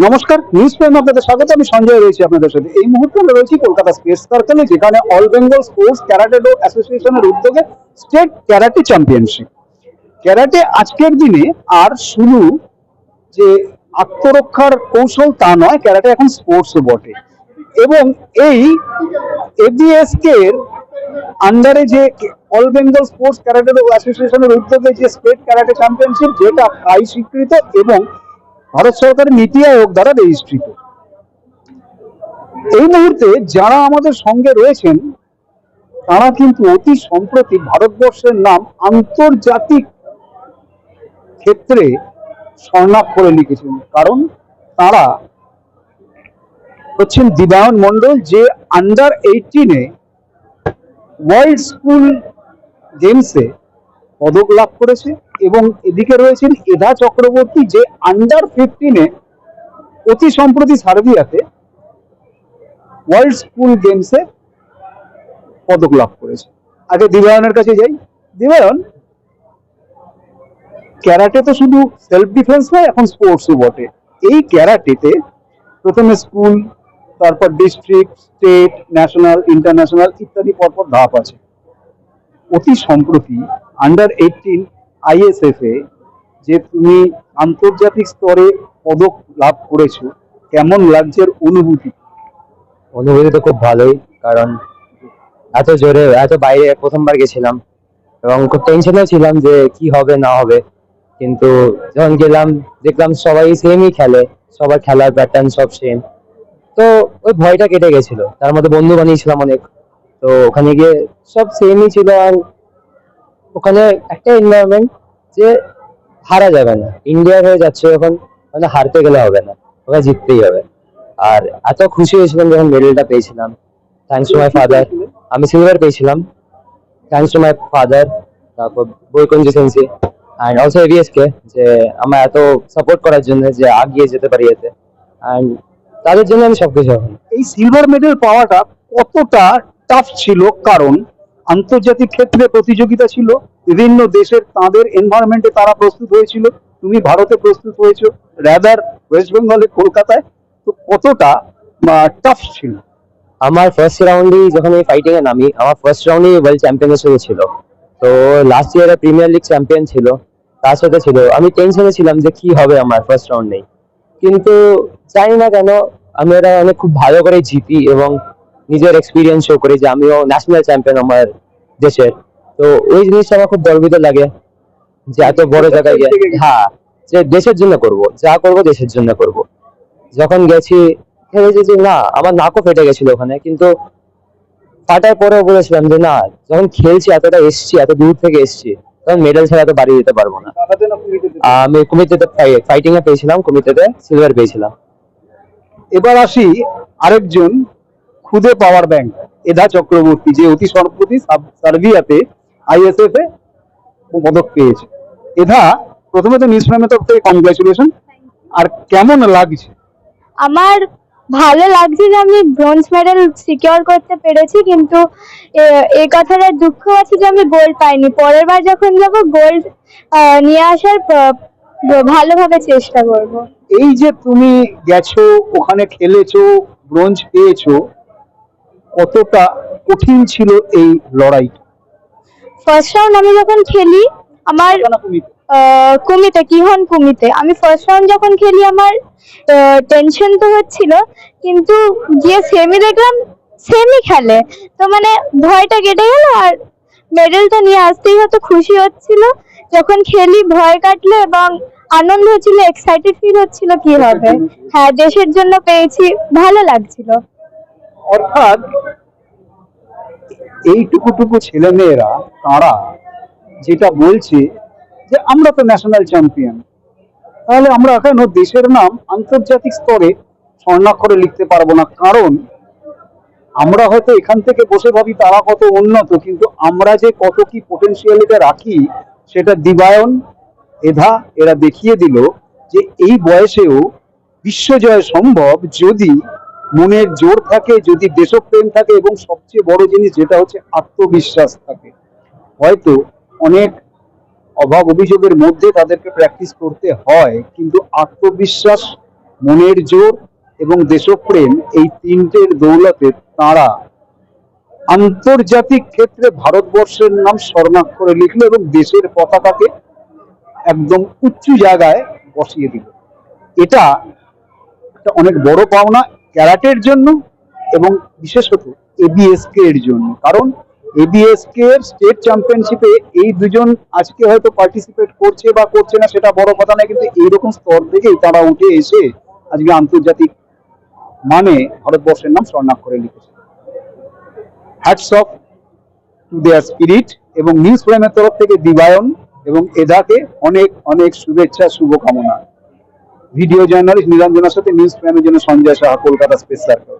নমস্কার news prime আপনাদের স্বাগত, আমি সঞ্জয় রয়েছি আপনাদের সাথে। এই মুহূর্তে আমরা রয়েছি কলকাতা স্পেস সার্কেলে যেখানে অল বেঙ্গল স্পোর্টস ক্যারাটেডো অ্যাসোসিয়েশনের উদ্যোগে স্টেট ক্যারাটে চ্যাম্পিয়নশিপ ক্যারাটে আজকের দিনে আর শুধু যে আত্মরক্ষার কৌশল তা নয় ক্যারাটে এখন স্পোর্টসও বটে। এবং এই এবিএসকে এর আন্ডারে যে অল বেঙ্গল স্পোর্টস ক্যারাটে অ্যাসোসিয়েশনের উদ্যোগে যে স্টেট ক্যারাটে চ্যাম্পিয়নশিপ যেটা প্রায় স্বীকৃত এবং ভারত সরকারের নীতি আয়োগ দ্বারা রেজিস্ট্রিত। এই মুহূর্তে যারা আমাদের সঙ্গে রয়েছেন, তারা কিন্তু অতি সম্প্রতি ভারতবর্ষের নাম আন্তর্জাতিক ক্ষেত্রে স্বর্ণাক্ষরে লিখেছেন। কারণ তারা হচ্ছেন দিবায়ন মন্ডল যে আন্ডার এইটিনে ওয়ার্ল্ড স্কুল গেমসে পদক লাভ করেছে। এবং এদিকে রয়েছেন এধা চক্রবর্তী, যে আন্ডার ফিফটিনে অতি সম্প্রতি সার্বিয়াতে ওয়ার্ল্ড স্কুল গেমসে পদক লাভ করেছে। আগে দিবায়নের কাছে যাই। দিবায়ন, ক্যারাটে তো শুধু সেলফ ডিফেন্স নয়, এখন স্পোর্টসও বটে। এই ক্যারাটেতে প্রথমে স্কুল তারপর ডিস্ট্রিক্ট স্টেট ন্যাশনাল ইন্টারন্যাশনাল ইত্যাদি পরপর ধাপ আছে। অতি সম্প্রতি আন্ডার এইটিন আইএসএফ এ যে তুমি আন্তর্জাতিক স্তরে পদক লাভ করেছ, কেমন লাগছে অনুভূতি? অনুভূতি তো খুব ভালোই, কারণ এত জোরে, এত বাইরে প্রথমবার গেছিলাম এবং খুব টেনশনেও ছিলাম যে কি হবে, না হবে। কিন্তু যখন গেলাম, দেখলাম সবাই সেমই খেলে, সবার খেলার প্যাটার্ন সব সেম তো ওই ভয়টা কেটে গেছিল। তার মধ্যে বন্ধু বানিয়েছিলাম অনেক। তো ওখানে গিয়ে সব সেমই ছিল আর ওখানে একটা এনভায়রনমেন্ট যে হারা যাবে না। ইন্ডিয়ার হয়ে যাচ্ছে যখন মানে হারতে গেলে হবে না। ওখানে জিততেই হবে। আর এত খুশি হয়েছিলাম যখন মেডেলটা পেয়েছিলাম। থ্যাংকস টু মাই ফাদার আমি সিলভার পেয়েছিলাম। থ্যাংকস টু মাই ফাদার তারপর বৈকুঞ্জ সেন্সি অ্যান্ড অলসো এভিএসকে যে আমার এত সাপোর্ট করার জন্য যে আগিয়ে যেতে পারি এতে। অ্যান্ড তাদের জন্য আমি সবকিছু এখন। এই সিলভার মেডেল পাওয়াটা কতটা টাফ ছিল? কারণ আন্তর্জাতিক ক্ষেত্রে প্রতিযোগিতা ছিল, বিভিন্ন দেশের তাদের এনভায়রনমেন্টে তারা প্রস্তুত হয়েছিল, তুমি ভারতে প্রস্তুত হয়েছো রাদার ওয়েস্ট বেঙ্গলে কলকাতায়, তো কতটা টাফ ছিল? আমার ফার্স্ট রাউন্ডেই যখন আমি ফাইটিং এ নামি, আমার ফার্স্ট রাউন্ডেই ওয়ার্ল্ড চ্যাম্পিয়নের সাথে ছিল। তো লাস্ট ইয়ারে প্রিমিয়ার লিগ চ্যাম্পিয়ন ছিল, তার সাথে ছিল। আমি টেনশনে ছিলাম যে কি হবে আমার ফার্স্ট রাউন্ডেই কিন্তু জানি না কেন, আমি এটা অনেক খুব ভালো করে জিতি এবং নিজের এক্সপিরিয়েন্স শো করি যে আমিও ন্যাশনাল চ্যাম্পিয়ন আমার দেশের। তো ওই জিনিসটা আমার খুব গর্বিত লাগে যে এত বড় জায়গায় গিয়ে হ্যাঁ যে দেশের জন্য করব যা করব দেশের জন্য করব। যখন গেছি ভেবেছি যে না আমার নাকও ফেটে গেছিল ওখানে কিন্তু ফাটার পরেও বলেছিলাম যে না যখন খেলছি এতটা এসছি এত দূর থেকে এসছি তখন মেডেল ছাড়া তো বাড়ি যেতে পারব না। আমি কুমিতেতে ফাইটিং এ পেয়েছিলাম কুমিতেতে সিলভার পেয়েছিলাম। এবার আসি আরেকজন খুদে পাওয়ার ব্যাংক এধা চক্রবর্তী যে অতি সম্প্রতি সার্বিয়াতে আইএসএফ এ পদক পেয়েছে। এধা প্রথমে তো নিউজ তরফ থেকে কংগ্রাচুলেশন আর কেমন লাগছে? আমার ভালো লাগছে যে আমি ব্রোঞ্জ মেডেল সিকিউর করতে পেরেছি কিন্তু এই কথাটা দুঃখ আছে যে আমি গোল্ড পাইনি। পরের বার যখন যাব গোল্ড নিয়ে আসার ভালোভাবে চেষ্টা করব। এই যে তুমি গেছো ওখানে খেলেছো ব্রোঞ্জ পেয়েছ কতটা কঠিন ছিল এই লড়াই ফার্স্ট রাউন্ড আমি যখন খেলি আমার কুমিতে। কিহন কুমিতে আমি ফার্স্ট রাউন্ড যখন খেলি আমার টেনশন তো হচ্ছিল কিন্তু গিয়ে সেমি দেখলাম সেমি খেলে। তো মানে ভয়টা কেটে গেল আর মেডেলটা নিয়ে আসতেই হয়তো খুশি হচ্ছিল। যখন খেলি ভয় কাটলো এবং আনন্দ হচ্ছিল এক্সাইটেড ফিল হচ্ছিল কি হবে হ্যাঁ দেশের জন্য পেয়েছি ভালো লাগছিল। অর্থাৎ এইটুকুটুকু ছেলে মেয়েরা তারা যেটা বলছে যে আমরা তো ন্যাশনাল চ্যাম্পিয়ন তাহলে আমরা কেন দেশের নাম আন্তর্জাতিক স্তরে স্বর্ণাক্ষরে লিখতে পারব না? কারণ আমরা হয়তো এখান থেকে বসে ভাবি তারা কত উন্নত, কিন্তু আমরা যে কত কি পোটেনশিয়ালিটা রাখি, সেটা দিবায়ন এধা এরা দেখিয়ে দিল যে এই বয়সেও বিশ্বজয় সম্ভব যদি মনের জোর থাকে, যদি দেশপ্রেম থাকে এবং সবচেয়ে বড় জিনিস যেটা হচ্ছে আত্মবিশ্বাস থাকে। হয়তো অনেক অভাব অভিযোগের মধ্যে তাদেরকে প্র্যাকটিস করতে হয়, কিন্তু আত্মবিশ্বাস, মনের জোর এবং দেশপ্রেম এই তিনটের দৌলতে তাঁরা আন্তর্জাতিক ক্ষেত্রে ভারতবর্ষের নাম স্বর্ণাক্ষরে লিখলো এবং দেশের পতাকাকে একদম উচ্চ জায়গায় বসিয়ে দিল। এটা একটা অনেক বড় পাওনা ক্যারাটের জন্য এবং বিশেষত এবিএসকে এর জন্য। কারণ এবিএসকে এর স্টেট চ্যাম্পিয়নশিপে এই দুজন আজকে হয়তো পার্টিসিপেট করছে বা করছে না, সেটা বড় কথা নয়, কিন্তু এইরকম স্তর থেকেই তারা উঠে এসে আজকে আন্তর্জাতিক মানে ভারতবর্ষের নাম স্বর্ণাক্ষরে লিখেছে। Hats off to their spirit এবং নিউজ ফ্রেমের তরফ থেকে দিবায়ন এবং এদাকে অনেক অনেক শুভেচ্ছা, শুভকামনা। ভিডিও জার্নালিস্ট নিরঞ্জনার সাথে নিউজ প্রাইমের জন্য সঞ্জয় সাহা কলকাতা স্পেস সার্কেল